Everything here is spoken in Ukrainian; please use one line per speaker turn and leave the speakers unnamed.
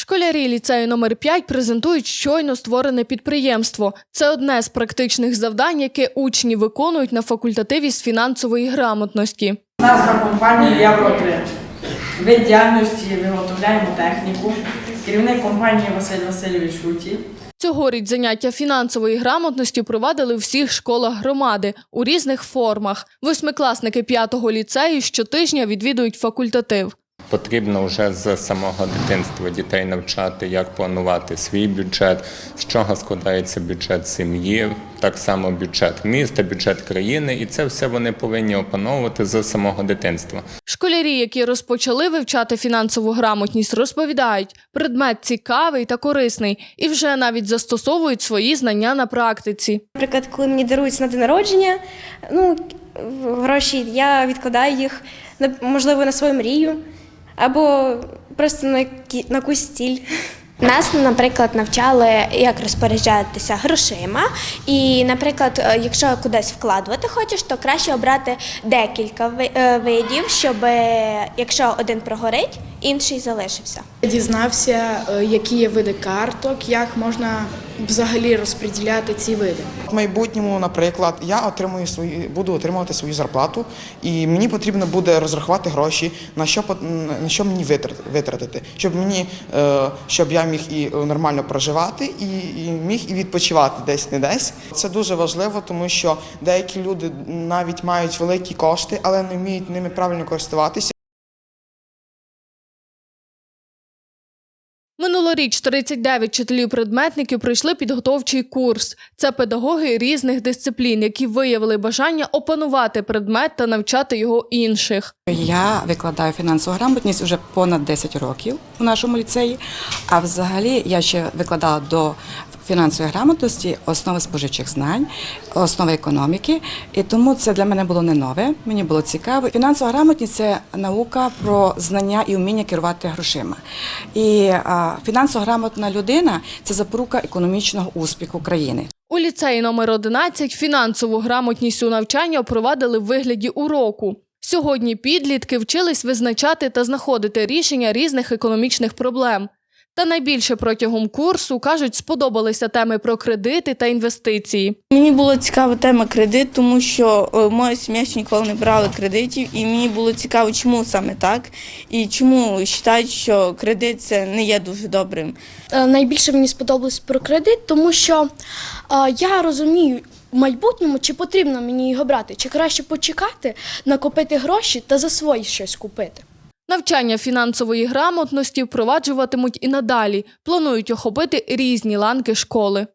Школярі ліцею номер 5 презентують щойно створене підприємство. Це одне з практичних завдань, яке учні виконують на факультативі з фінансової грамотності.
Назва компанії Євро-3. Вид діяльності виготовляємо техніку. Керівник компанії Василь Васильович Шуті.
Цьогоріч заняття фінансової грамотності провадили в всіх школах громади у різних формах. Восьмикласники п'ятого ліцею щотижня відвідують факультатив.
Потрібно вже з самого дитинства дітей навчати, як планувати свій бюджет, з чого складається бюджет сім'ї, так само бюджет міста, бюджет країни, і це все вони повинні опановувати з самого дитинства.
Школярі, які розпочали вивчати фінансову грамотність, розповідають, предмет цікавий та корисний і вже навіть застосовують свої знання на практиці.
Наприклад, коли мені дарують на день народження, ну, гроші, я відкладаю їх, можливо, на свою мрію або просто на, кі- на якусь стіль.
Нас, наприклад, навчали, як розпоряджатися грошима. І, наприклад, е, якщо кудись вкладувати хочеш, то краще обрати декілька ви- е, видів, щоб якщо один прогорить, інший залишився.
Дізнався, е, які є види карток, як можна взагалі розподіляти ці види.
В майбутньому, наприклад, я отримую свої, буду отримувати свою зарплату, і мені потрібно буде розрахувати гроші, на що на що мені витрат- витратити, щоб мені е, щоб я міг і е, нормально проживати, і, і міг і відпочивати десь не десь. Це дуже важливо, тому що деякі люди навіть мають великі кошти, але не вміють ними правильно користуватися.
Минулоріч 39 вчителів-предметників пройшли підготовчий курс. Це педагоги різних дисциплін, які виявили бажання опанувати предмет та навчати його інших.
Я викладаю фінансову грамотність вже понад 10 років у нашому ліцеї. А взагалі я ще викладала до фінансової грамотності основи споживчих знань, основи економіки. І тому це для мене було не нове. Мені було цікаво. Фінансова грамотність це наука про знання і вміння керувати грошима. І фінансово грамотна людина це запорука економічного успіху країни.
У ліцеї номер 11 фінансову грамотність у навчання провадили в вигляді уроку. Сьогодні підлітки вчились визначати та знаходити рішення різних економічних проблем. Та найбільше протягом курсу кажуть, сподобалися теми про кредити та інвестиції.
Мені була цікава тема кредит, тому що е, моя сім'я ще ніколи не брала кредитів, і мені було цікаво, чому саме так, і чому вважають, що кредит це не є дуже добрим.
Е, найбільше мені сподобалось про кредит, тому що е, я розумію в майбутньому, чи потрібно мені його брати, чи краще почекати, накопити гроші та за свої щось купити.
Навчання фінансової грамотності впроваджуватимуть і надалі. Планують охопити різні ланки школи.